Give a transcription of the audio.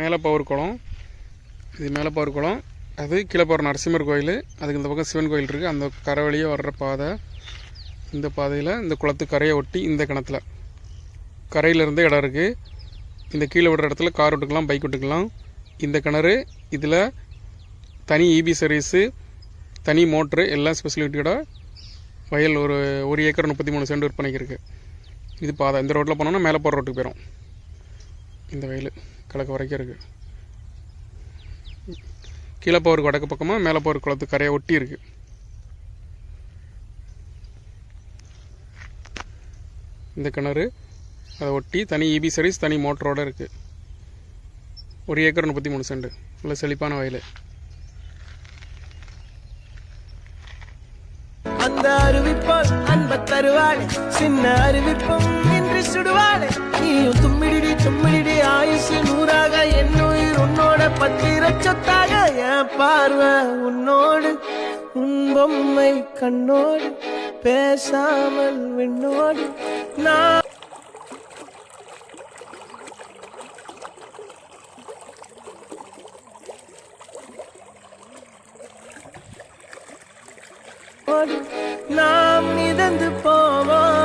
மேலே பவர் குளம். இது மேலே பவர் குளம். அது கீழே போகிற நரசிம்மர் கோயில். அதுக்கு இந்த பக்கம் சிவன் கோயில் இருக்குது அந்த கரை வழியே வர்ற பாதை. இந்த பாதையில் இந்த குளத்து கரையை ஒட்டி இந்த கிணத்துல. கரையிலேருந்து இடம் இருக்குது இந்த கீழே விடுற இடத்துல கார் விட்டுக்கலாம் பைக் விட்டுக்கலாம் இந்த கிணறு இதில் தனி இபி சர்வீஸு தனி மோட்ரு எல்லா ஸ்பெசிலிட்டியோட வயல் ஒரு ஒரு ஏக்கர் முப்பத்தி மூணு சென்ட் விற்பனைக்கு இருக்குது இது பாதை. இந்த ரோட்டில் போனோன்னா மேலே போகிற ரோட்டுக்கு போயிடும் இந்த வயல். கிழக்கு வரைக்கும் இருக்குது கீழே போகிற வடக்கு பக்கமாக மேலே போகிற குளத்து கரையை ஒட்டி இருக்குது இந்த கிணறு அதை ஒட்டி தனி இபி சர்வீஸ் தனி மோட்டரோடு இருக்குது ஒரு ஏக்கர் முப்பத்தி மூணு சென்ட். நல்ல செழிப்பான வயல். அந்த அறிவிப்பால் அன்ப தருவாளே. சின்ன அறிவிப்பும் இன்றி சுடுவாளே. நீயும் தும்மிடி தும்மிடி பத்திர சொத்தாக என் பார்வை உன்னோடு உன் பொம்மை கண்ணோடு பேசாமல் விண்ணோடு. நான் நாம் மிதந்து போவோம்.